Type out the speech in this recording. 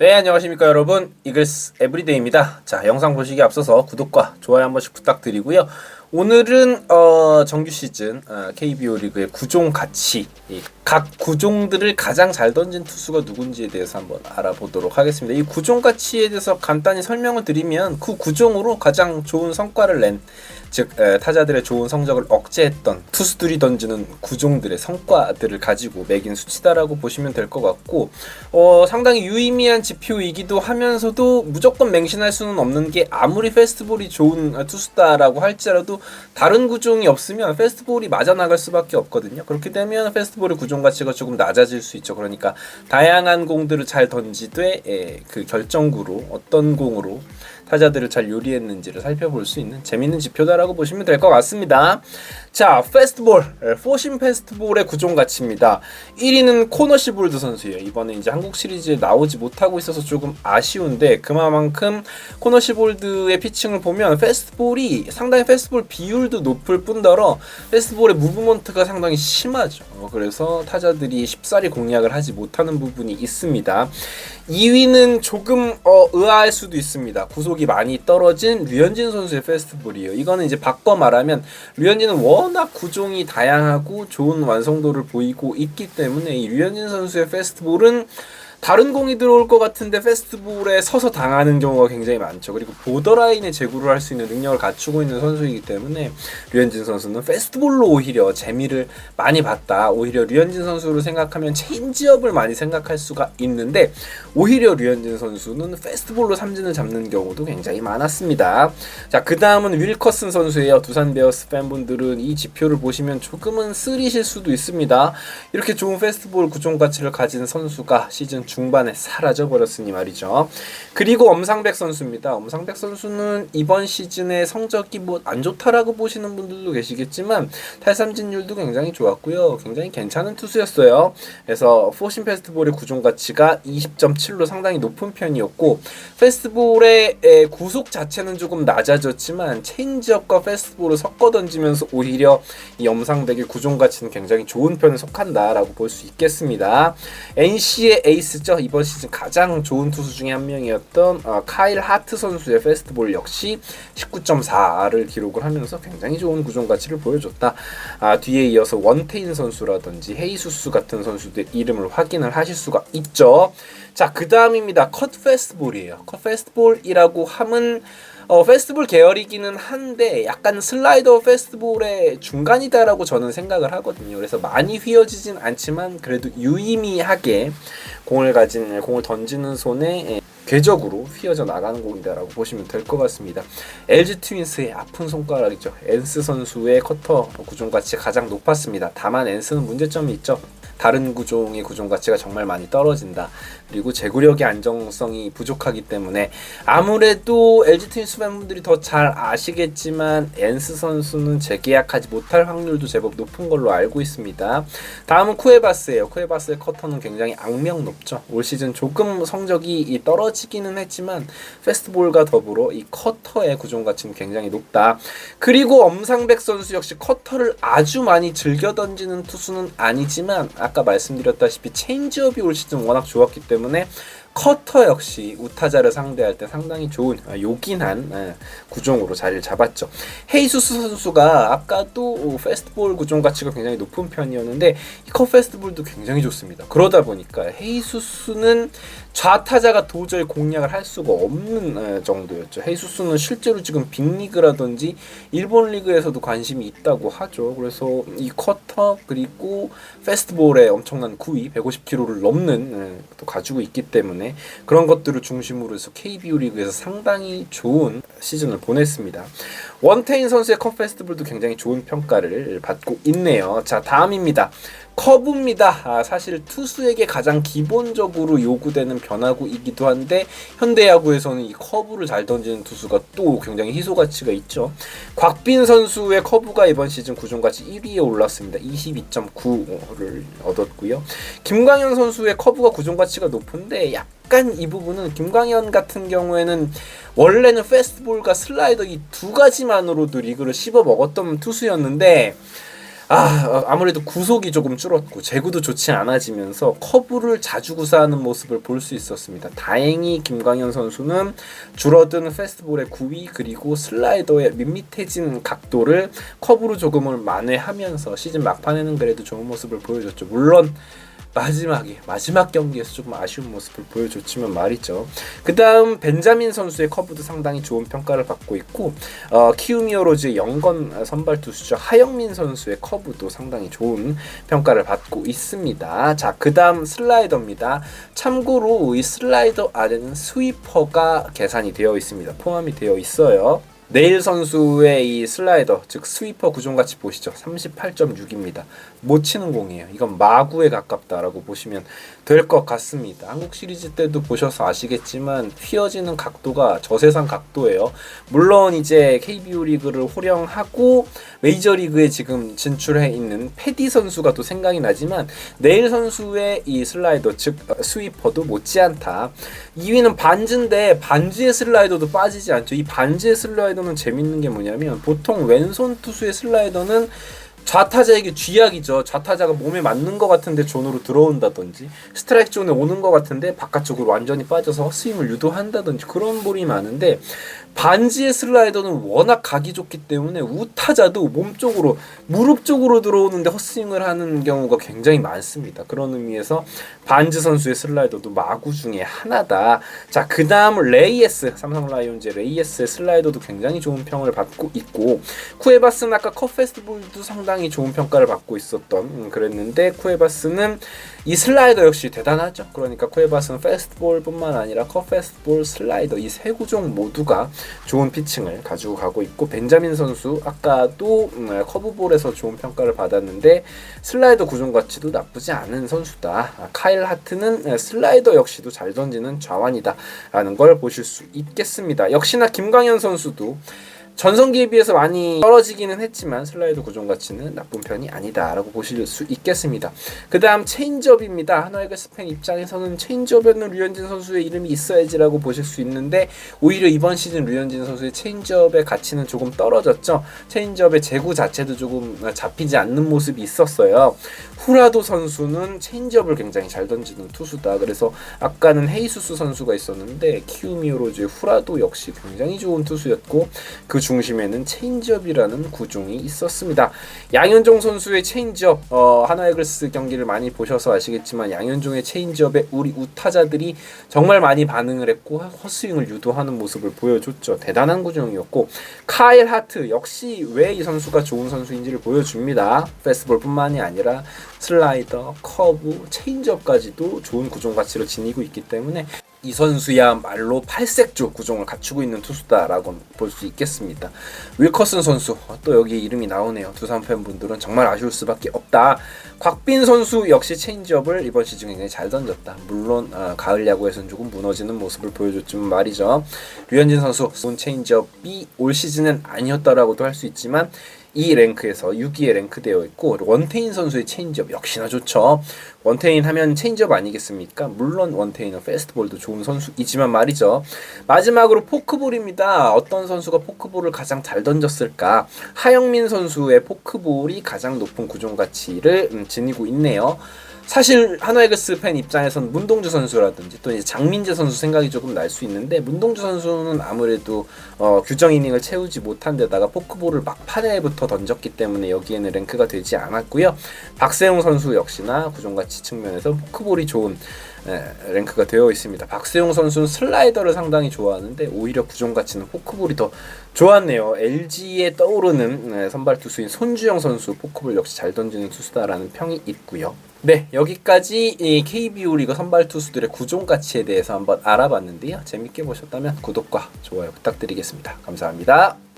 네 안녕하십니까 여러분. 이글스 에브리데이입니다. 자 영상 보시기 앞서서 구독과 좋아요 한 번씩 부탁드리고요 오늘은 어, 정규 시즌 어, KBO 리그의 구종 가치 이각 구종들을 가장 잘 던진 투수가 누군지에 대해서 한번 알아보도록 하겠습니다. 이 구종 가치에 대해서 간단히 설명을 드리면 그 구종으로 가장 좋은 성과를 낸 즉 타자들의 좋은 성적을 억제했던 투수들이 던지는 구종들의 성과들을 가지고 매긴 수치다라고 보시면 될 것 같고 어, 상당히 유의미한 지표이기도 하면서도 무조건 맹신할 수는 없는 게 아무리 페스트볼이 좋은 투수다라고 할지라도 다른 구종이 없으면 페스트볼이 맞아 나갈 수밖에 없거든요. 그렇게 되면 페스트볼의 구종 가치가 조금 낮아질 수 있죠. 그러니까 다양한 공들을 잘 던지되 에, 그 결정구로 어떤 공으로 타자들을 잘 요리했는지를 살펴볼 수 있는 재밌는 지표다라고 보시면 될 것 같습니다. 자, 페스트볼, 포신 페스트볼의 구종 가치입니다. 1위는 코너 시볼드 선수예요. 이번에 이제 한국 시리즈에 나오지 못하고 있어서 조금 아쉬운데 그만큼 코너 시볼드의 피칭을 보면 페스트볼이 상당히 페스트볼 비율도 높을 뿐더러 페스트볼의 무브먼트가 상당히 심하죠. 그래서 타자들이 쉽사리 공략을 하지 못하는 부분이 있습니다. 2위는 조금 어, 의아할 수도 있습니다. 구속 이 많이 떨어진 류현진 선수의 페스트볼이에요. 이거는 이제 바꿔 말하면 류현진은 워낙 구종이 다양하고 좋은 완성도를 보이고 있기 때문에 이 류현진 선수의 페스트볼은 다른 공이 들어올 것 같은데 페스트볼에 서서 당하는 경우가 굉장히 많죠. 그리고 보더라인에 제구를 할 수 있는 능력을 갖추고 있는 선수이기 때문에 류현진 선수는 페스트볼로 오히려 재미를 많이 봤다. 오히려 류현진 선수를 생각하면 체인지업을 많이 생각할 수가 있는데 오히려 류현진 선수는 페스트볼로 삼진을 잡는 경우도 굉장히 많았습니다. 자, 그 다음은 윌커슨 선수예요. 두산 베어스 팬분들은 이 지표를 보시면 조금은 쓰리실 수도 있습니다. 이렇게 좋은 페스트볼 구종 가치를 가진 선수가 시즌 중반에 사라져 버렸으니 말이죠. 그리고 엄상백 선수입니다. 엄상백 선수는 이번 시즌에 성적이 뭐 안 좋다라고 보시는 분들도 계시겠지만 탈삼진율도 굉장히 좋았고요. 굉장히 괜찮은 투수였어요. 그래서 포신 페스트볼의 구종 가치가 20.7로 상당히 높은 편이었고 페스트볼의 구속 자체는 조금 낮아졌지만 체인지업과 페스트볼을 섞어 던지면서 오히려 이 엄상백의 구종 가치는 굉장히 좋은 편에 속한다라고 볼 수 있겠습니다. NC의 에이스 죠. 이번 시즌 가장 좋은 투수 중에 한 명이었던 어, 카일 하트 선수의 페스트볼 역시 19.4를 기록을 하면서 굉장히 좋은 구종 가치를 보여줬다. 아, 뒤에 이어서 원테인 선수라든지 헤이수스 같은 선수들 이름을 확인을 하실 수가 있죠. 자, 그 다음입니다. 컷 페스트볼이에요. 컷 페스트볼이라고 함은 어, 페스트볼 계열이기는 한데 약간 슬라이더 페스트볼의 중간이다라고 저는 생각을 하거든요. 그래서 많이 휘어지진 않지만 그래도 유의미하게 공을 가진 공을 던지는 손에 예, 궤적으로 휘어져 나가는 공이다라고 보시면 될 것 같습니다. LG 트윈스의 아픈 손가락이죠. 엔스 선수의 커터 구종 가치가 가장 높았습니다. 다만 엔스는 문제점이 있죠. 다른 구종의 구종 가치가 정말 많이 떨어진다. 그리고 제구력의 안정성이 부족하기 때문에 아무래도 LG 트윈스 팬분들이 더 잘 아시겠지만 엔스 선수는 재계약하지 못할 확률도 제법 높은 걸로 알고 있습니다. 다음은 쿠에바스예요. 쿠에바스의 커터는 굉장히 악명 높죠. 올 시즌 조금 성적이 떨어지 기는 했지만 페스트볼과 더불어 이 커터의 구종 가치는 굉장히 높다. 그리고 엄상백 선수 역시 커터를 아주 많이 즐겨 던지는 투수는 아니지만 아까 말씀드렸다시피 체인지업이 올 시즌 워낙 좋았기 때문에 커터 역시 우타자를 상대할 때 상당히 좋은 아, 요긴한 아, 구종으로 자리를 잡았죠. 헤이수스 선수가 아까도 페스트볼 구종 가치가 굉장히 높은 편이었는데 이컷 페스트볼도 굉장히 좋습니다. 그러다 보니까 헤이수스는 좌타자가 도저히 공략을 할 수가 없는 정도였죠. 헤이수스는 실제로 지금 빅리그라든지 일본 리그에서도 관심이 있다고 하죠. 그래서 이 커터 그리고 페스트볼에 엄청난 구위 150km를 넘는 또 가지고 있기 때문에 그런 것들을 중심으로 해서 KBO 리그에서 상당히 좋은 시즌을 보냈습니다. 원태인 선수의 컵 페스티벌도 굉장히 좋은 평가를 받고 있네요. 자, 다음입니다. 커브입니다. 아, 사실 투수에게 가장 기본적으로 요구되는 변화구이기도 한데 현대야구에서는 이 커브를 잘 던지는 투수가 또 굉장히 희소 가치가 있죠. 곽빈 선수의 커브가 이번 시즌 구종 가치 1위에 올랐습니다. 22.9를 얻었고요. 김광현 선수의 커브가 구종 가치가 높은데 약 약간 이 부분은 김광현 같은 경우에는 원래는 페스트볼과 슬라이더 이 두 가지만으로도 리그를 씹어 먹었던 투수였는데 아 어, 아무래도 구속이 조금 줄었고 제구도 좋지 않아지면서 커브를 자주 구사하는 모습을 볼 수 있었습니다. 다행히 김광현 선수는 줄어든 페스티벌의 구위 그리고 슬라이더의 밋밋해진 각도를 커브로 조금을 만회하면서 시즌 막판에는 그래도 좋은 모습을 보여줬죠. 물론 마지막에 마지막 경기에서 조금 아쉬운 모습을 보여줬지만 말이죠. 그 다음 벤자민 선수의 커브도 상당히 좋은 평가를 받고 있고 어, 키우미어로즈의 영건 선발 투수죠 하영민 선수의 커브도 상당히 좋은 평가를 받고 있습니다. 자, 그 다음 슬라이더입니다. 참고로 이 슬라이더 아래는 스위퍼가 계산이 되어 있습니다. 포함이 되어 있어요. 네일 선수의 이 슬라이더 즉 스위퍼 구종 같이 보시죠. 38.6입니다. 못 치는 공이에요. 이건 마구에 가깝다라고 보시면 될 것 같습니다. 한국 시리즈 때도 보셔서 아시겠지만 휘어지는 각도가 저세상 각도예요. 물론 이제 KBO 리그를 호령하고 메이저 리그에 지금 진출해 있는 패디 선수가 또 생각이 나지만 네일 선수의 이 슬라이더 즉 어, 스위퍼도 못지않다. 2위는 반즈인데 반즈의 슬라이더도 빠지지 않죠. 이 반즈의 슬라이더 는 재밌는 게 뭐냐면 보통 왼손 투수의 슬라이더는 좌타자에게 쥐약이죠. 좌타자가 몸에 맞는 것 같은데 존으로 들어온다든지 스트라이크 존에 오는 것 같은데 바깥쪽으로 완전히 빠져서 헛스윙을 유도한다든지 그런 볼이 많은데 반지의 슬라이더는 워낙 각이 좋기 때문에 우타자도 몸 쪽으로 무릎 쪽으로 들어오는데 헛스윙을 하는 경우가 굉장히 많습니다. 그런 의미에서 반지 선수의 슬라이더도 마구 중에 하나다. 자, 그 다음 레이에스 삼성 라이온즈 레이에스의 슬라이더도 굉장히 좋은 평을 받고 있고 쿠에바스는 아까 컵 페스티벌도 상당히 좋은 평가를 받고 있었던 음, 그랬는데 쿠에바스는 이 슬라이더 역시 대단하죠. 그러니까 쿠에바스는 페스티벌뿐만 아니라 컵 페스티벌 슬라이더 이 세 구종 모두가 좋은 피칭을 가지고 가고 있고 벤자민 선수 아까도 음, 커브볼에서 좋은 평가를 받았는데 슬라이더 구종 가치도 나쁘지 않은 선수다. 아, 카일 하트는 슬라이더 역시도 잘 던지는 좌완이다라는 걸 보실 수 있겠습니다. 역시나 김광현 선수도 전성기에 비해서 많이 떨어지기는 했지만 슬라이드 구종 가치는 나쁜 편이 아니다라고 보실 수 있겠습니다. 그 다음 체인지업입니다. 하나이글 스 팬 입장에서는 체인지업에는 류현진 선수의 이름이 있어야지라고 보실 수 있는데 오히려 이번 시즌 류현진 선수의 체인지업의 가치는 조금 떨어졌죠. 체인지업의 재구 자체도 조금 잡히지 않는 모습이 있었어요. 후라도 선수는 체인지업을 굉장히 잘 던지는 투수다. 그래서 아까는 헤이수스 선수가 있었는데 키우미오로즈의 후라도 역시 굉장히 좋은 투수였고 그 중심에는 체인지업이라는 구종이 있었습니다. 양현종 선수의 체인지업 어, 하나이글스 경기를 많이 보셔서 아시겠지만 양현종의 체인지업에 우리 우타자들이 정말 많이 반응을 했고 헛스윙을 유도하는 모습을 보여줬죠. 대단한 구종이었고 카일 하트 역시 왜 이 선수가 좋은 선수인지를 보여줍니다. 페스티벌뿐만이 아니라 슬라이더, 커브, 체인지업까지도 좋은 구종 가치를 지니고 있기 때문에 이 선수야말로 팔색조 구종을 갖추고 있는 투수다라고 볼 수 있겠습니다. 윌커슨 선수 또 여기 이름이 나오네요. 두산 팬분들은 정말 아쉬울 수밖에 없다. 곽빈 선수 역시 체인지업을 이번 시즌에 굉장히 잘 던졌다. 물론 어, 가을 야구에서는 조금 무너지는 모습을 보여줬지만 말이죠. 류현진 선수 좋은 체인지업이 올 시즌은 아니었다라고도 할 수 있지만 이 랭크에서 6위에 랭크되어 있고 원태인 선수의 체인지업 역시나 좋죠. 원태인 하면 체인지업 아니겠습니까? 물론 원태인은 페스트볼도 좋은 선수이지만 말이죠. 마지막으로 포크볼입니다. 어떤 선수가 포크볼을 가장 잘 던졌을까? 하영민 선수의 포크볼이 가장 높은 구종 가치를 음, 지니고 있네요. 사실 하나이글스 팬 입장에선 문동주 선수라든지 또 이제 장민재 선수 생각이 조금 날 수 있는데 문동주 선수는 아무래도 어, 규정 이닝을 채우지 못한 데다가 포크볼을 막판에부터 던졌기 때문에 여기에는 랭크가 되지 않았고요. 박세용 선수 역시나 구종가치 측면에서 포크볼이 좋은 에, 랭크가 되어 있습니다. 박세용 선수는 슬라이더를 상당히 좋아하는데 오히려 구종 가치는 포크볼이 더 좋았네요. LG에 떠오르는 에, 선발 투수인 손주영 선수 포크볼 역시 잘 던지는 투수다라는 평이 있고요. 네, 여기까지 이 KBO 리그 선발 투수들의 구종 가치에 대해서 한번 알아봤는데요. 재밌게 보셨다면 구독과 좋아요 부탁드리겠습니다. 감사합니다.